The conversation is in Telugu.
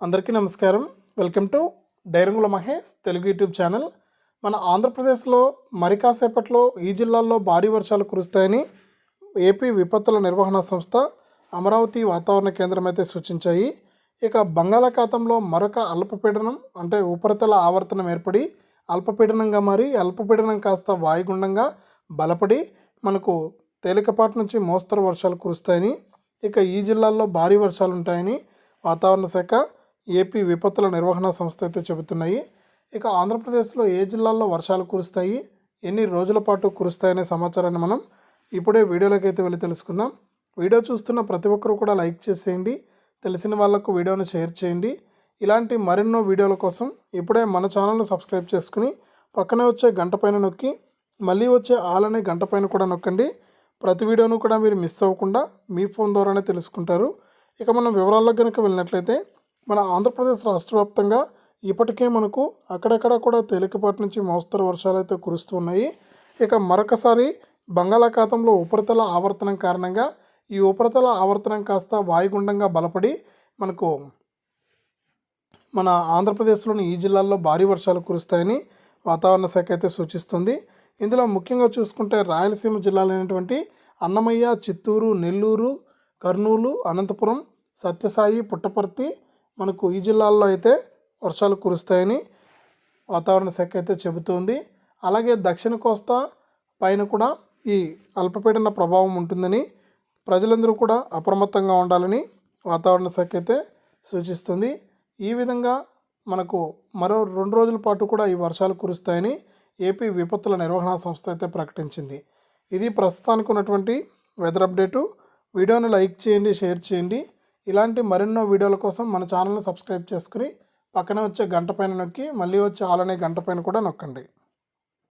అందరికీ నమస్కారం. వెల్కమ్ టు డైరంగుల మహేష్ తెలుగు యూట్యూబ్ ఛానల్. మన ఆంధ్రప్రదేశ్లో మరి కాసేపట్లో ఈ జిల్లాల్లో భారీ వర్షాలు కురుస్తాయని ఏపీ విపత్తుల నిర్వహణ సంస్థ అమరావతి వాతావరణ కేంద్రం అయితే సూచించాయి. ఇక బంగాళాఖాతంలో మరొక అల్పపీడనం అంటే ఉపరితల ఆవర్తనం ఏర్పడి అల్పపీడనంగా మారి అల్పపీడనం కాస్త వాయుగుండంగా బలపడి మనకు తేలికపాటి నుంచి మోస్తరు వర్షాలు కురుస్తాయని ఇక ఈ జిల్లాల్లో భారీ వర్షాలు ఉంటాయని వాతావరణ శాఖ ఏపీ విపత్తుల నిర్వహణ సంస్థ అయితే చెబుతున్నాయి. ఇక ఆంధ్రప్రదేశ్లో ఏ జిల్లాల్లో వర్షాలు కురుస్తాయి? ఎన్ని రోజుల పాటు కురుస్తాయనే సమాచారాన్ని మనం ఇప్పుడే వీడియోలోకి అయితే వెళ్ళి తెలుసుకుందాం. వీడియో చూస్తున్న ప్రతి ఒక్కరూ కూడా లైక్ చేసేయండి. తెలిసిన వాళ్ళకు వీడియోను షేర్ చేయండి. ఇలాంటి మరెన్నో వీడియోల కోసం ఇప్పుడే మన ఛానల్ను సబ్స్క్రైబ్ చేసుకుని పక్కనే వచ్చే గంట పైన నొక్కి మళ్ళీ వచ్చే ఆల్ అనే గంట పైన కూడా నొక్కండి. ప్రతి వీడియోను కూడా మీరు మిస్ అవ్వకుండా మీ ఫోన్ ద్వారానే తెలుసుకుంటారు. ఇక మనం వివరాల్లో కనుక వెళ్ళినట్లయితే మన ఆంధ్రప్రదేశ్ రాష్ట్ర వ్యాప్తంగా ఇప్పటికే మనకు అక్కడక్కడ కూడా తేలికపాటి నుంచి మోస్తరు వర్షాలు అయితే కురుస్తున్నాయి ఇక మరొకసారి బంగాళాఖాతంలో ఉపరితల ఆవర్తనం కారణంగా ఈ ఉపరితల ఆవర్తనం కాస్త వాయుగుండంగా బలపడి మనకు మన ఆంధ్రప్రదేశ్లోని ఈ జిల్లాల్లో భారీ వర్షాలు కురుస్తాయని వాతావరణ శాఖ అయితే సూచిస్తుంది. ఇందులో ముఖ్యంగా చూసుకుంటే రాయలసీమ జిల్లాలైనటువంటి అన్నమయ్య చిత్తూరు నెల్లూరు కర్నూలు అనంతపురం సత్యసాయి పుట్టపర్తి మనకు ఈ జిల్లాల్లో అయితే వర్షాలు కురుస్తాయని వాతావరణ శాఖ అయితే చెబుతోంది. అలాగే దక్షిణ కోస్తా పైన కూడా ఈ అల్పపీడన ప్రభావం ఉంటుందని ప్రజలందరూ కూడా అప్రమత్తంగా ఉండాలని వాతావరణ శాఖ అయితే సూచిస్తుంది. ఈ విధంగా మనకు మరో రెండు రోజుల పాటు కూడా ఈ వర్షాలు కురుస్తాయని ఏపీ విపత్తుల నిర్వహణ సంస్థ అయితే ప్రకటించింది. ఇది ప్రస్తుతానికి ఉన్నటువంటి వెదర్ అప్డేటు. వీడియోని లైక్ చేయండి షేర్ చేయండి. ఇలాంటి మరెన్నో వీడియోల కోసం మన ఛానల్ని సబ్స్క్రైబ్ చేసుకుని పక్కనే వచ్చే గంట పైన నొక్కి మళ్ళీ వచ్చే ఆలనే గంట పైన కూడా నొక్కండి.